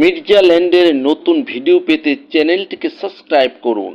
মির্জা ল্যান্ডের নতুন ভিডিও পেতে চ্যানেলটিকে সাবস্ক্রাইব করুন।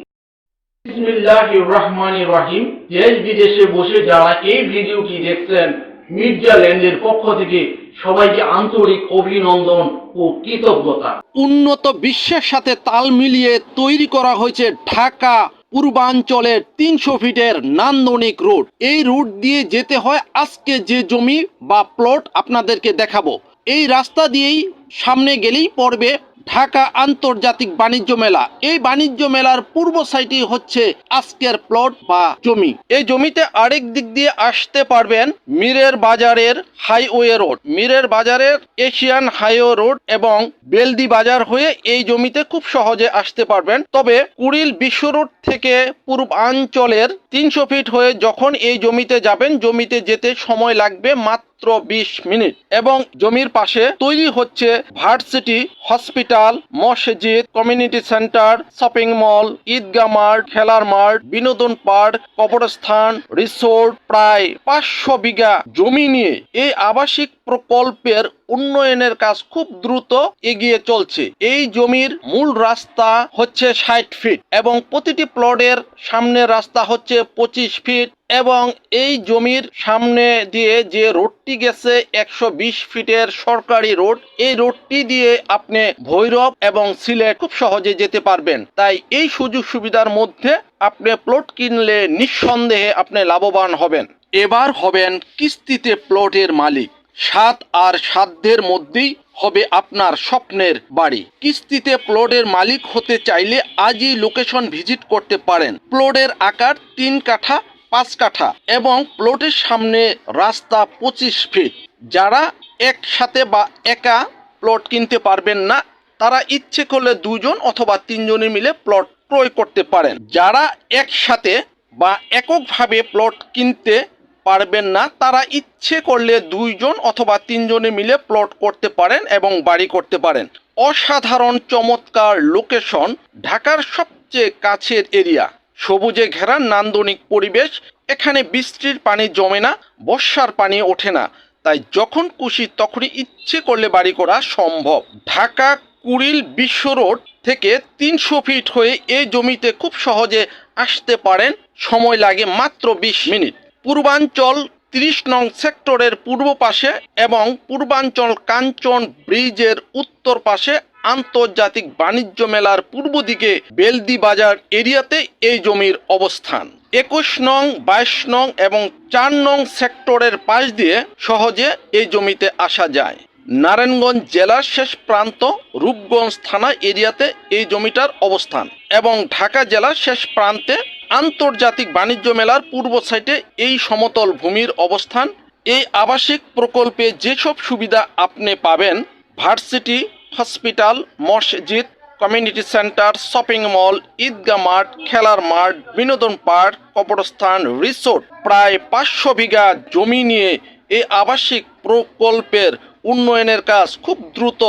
রাহিম। দেশ বিদেশে বসে যারা এই ভিডিওটি দেখছেন মির্জা ল্যান্ডের পক্ষ থেকে সবাইকে আন্তরিক অভিনন্দন ও কৃতজ্ঞতা। উন্নত বিশ্বের সাথে তাল মিলিয়ে তৈরি করা হয়েছে ঢাকা পূর্বাঞ্চলের তিনশো ফিটের নান্দনিক রুট এই রুট দিয়ে যেতে হয় আজকে যে জমি বা প্লট আপনাদেরকে দেখাবো। এই রাস্তা দিয়েই সামনে গেলেই পড়বে ঢাকা আন্তর্জাতিক বাণিজ্য মেলা। এই বাণিজ্য মেলার পূর্ব সাইডে হচ্ছে আজকের প্লট বা জমি। এই জমিতে আরেক দিক দিয়ে আসতে পারবেন মিরের বাজারের হাইওয়ে রোড। মিরের বাজারের এশিয়ান হাইওয়ে রোড এবং বেলদি বাজার হয়ে এই জমিতে খুব সহজে আসতে পারবেন। তবে কুড়িল বিশ্ব রোড থেকে পূর্বাঞ্চলের তিনশো ফিট হয়ে যখন এই জমিতে যাবেন, জমিতে যেতে সময় লাগবে মাত্র বিশ মিনিট। এবং জমির পাশে তৈরি হচ্ছে ভার্সিটি হসপিটাল, মসজিদ, কমিউনিটি সেন্টার, শপিং মল ঈদগা মার্ট খেলার মার্ট বিনোদন পার্ক, কবরস্থান, রিসোর্ট, প্রায় পাঁচশো বিঘা জমি নিয়ে এই আবাসিক প্রকল্পের উন্নয়নের কাজ খুব দ্রুত এগিয়ে চলছে। এই জমির মূল রাস্তা হচ্ছে ষাট ফিট এবং প্রতিটি প্লটের সামনের রাস্তা হচ্ছে পঁচিশ ফিট এবং এই জমির সামনে দিয়ে যে রোডটি গেছে একশো বিশ ফিটের সরকারি রোড, এই রোডটি দিয়ে আপনি ভৈরব এবং সিলেট খুব সহজে যেতে পারবেন। তাই এই সুযোগ সুবিধার মধ্যে আপনি প্লট কিনলে নিঃসন্দেহে আপনি লাভবান হবেন। এবার হবেন কিস্তিতে প্লটের মালিক। সাত আর সাধ্যের মধ্যেই হবে আপনার স্বপ্নের বাড়ি। কিস্তিতে প্লটের মালিক হতে চাইলে আজই লোকেশন ভিজিট করতে পারেন। প্লটের আকার তিন কাঠা, পাঁচ কাঠা এবং প্লটের সামনে রাস্তা পঁচিশ ফিট যারা একসাথে বা একা প্লট কিনতে পারবেন না, তারা ইচ্ছে করলে দুজন অথবা তিনজনে মিলে প্লট ক্রয় করতে পারেন। যারা একসাথে বা এককভাবে প্লট কিনতে পারবেন না। তারা ইচ্ছে করলে দুইজন অথবা তিনজনে মিলে প্লট করতে পারেন এবং বাড়ি করতে পারেন। অসাধারণ চমৎকার লোকেশন ঢাকার সবচেয়ে কাছের এরিয়া সবুজে ঘেরা নান্দনিক পরিবেশ, এখানে বৃষ্টির পানি জমে না, বর্ষার পানি ওঠে না। তাই যখন খুশি তখনই ইচ্ছে করলে বাড়ি করা সম্ভব। ঢাকা কুড়িল বিশ্ব রোড থেকে তিনশো ফিট হয়ে এই জমিতে খুব সহজে আসতে পারেন। সময় লাগে মাত্র বিশ মিনিট। পূর্বাঞ্চল তিরিশ নং সেক্টরের পূর্ব পাশে এবং পূর্বাঞ্চল কাঞ্চন ব্রিজের উত্তর পাশে আন্তর্জাতিক বাণিজ্য মেলার পূর্ব দিকে বেলদি বাজার এরিয়াতে এই জমির অবস্থান। একুশ নং, বাইশ নং এবং চার নং সেক্টরের পাশ দিয়ে সহজে এই জমিতে আসা যায়। নারায়ণগঞ্জ জেলার শেষ প্রান্ত রূপগঞ্জ থানা এরিয়াতে এই জমিটার অবস্থান এবং ঢাকা জেলার শেষ প্রান্তে আন্তর্জাতিক বাণিজ্য মেলার পূর্ব সাইটে এই সমতল ভূমির অবস্থান। এই আবাসিক প্রকল্পে যেসব সুবিধা আপনি পাবেন, ভার্সিটি, হসপিটাল, মসজিদ, কমিউনিটি সেন্টার, শপিং মল ঈদগা মাঠ, খেলার মাঠ, বিনোদন পার্ক, কবরস্থান, রিসোর্ট, প্রায় পাঁচশো বিঘা জমি নিয়ে এই আবাসিক প্রকল্পের উন্নয়নের কাজ খুব দ্রুত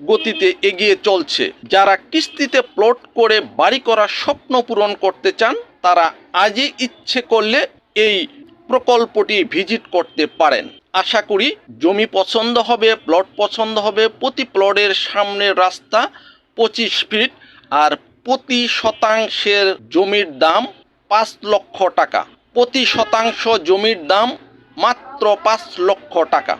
গতিতে এগিয়ে চলছে। যারা কিস্তিতে প্লট করে বাড়ি করার স্বপ্ন পূরণ করতে চান তারা আজই ইচ্ছে করলে এই প্রকল্পটি ভিজিট করতে পারেন। আশা করি জমি পছন্দ হবে, প্লট পছন্দ হবে, প্রতি প্লটের সামনের রাস্তা পঁচিশ ফিট আর প্রতি শতাংশের জমির দাম পাঁচ লক্ষ টাকা। প্রতি শতাংশ জমির দাম মাত্র পাঁচ লক্ষ টাকা।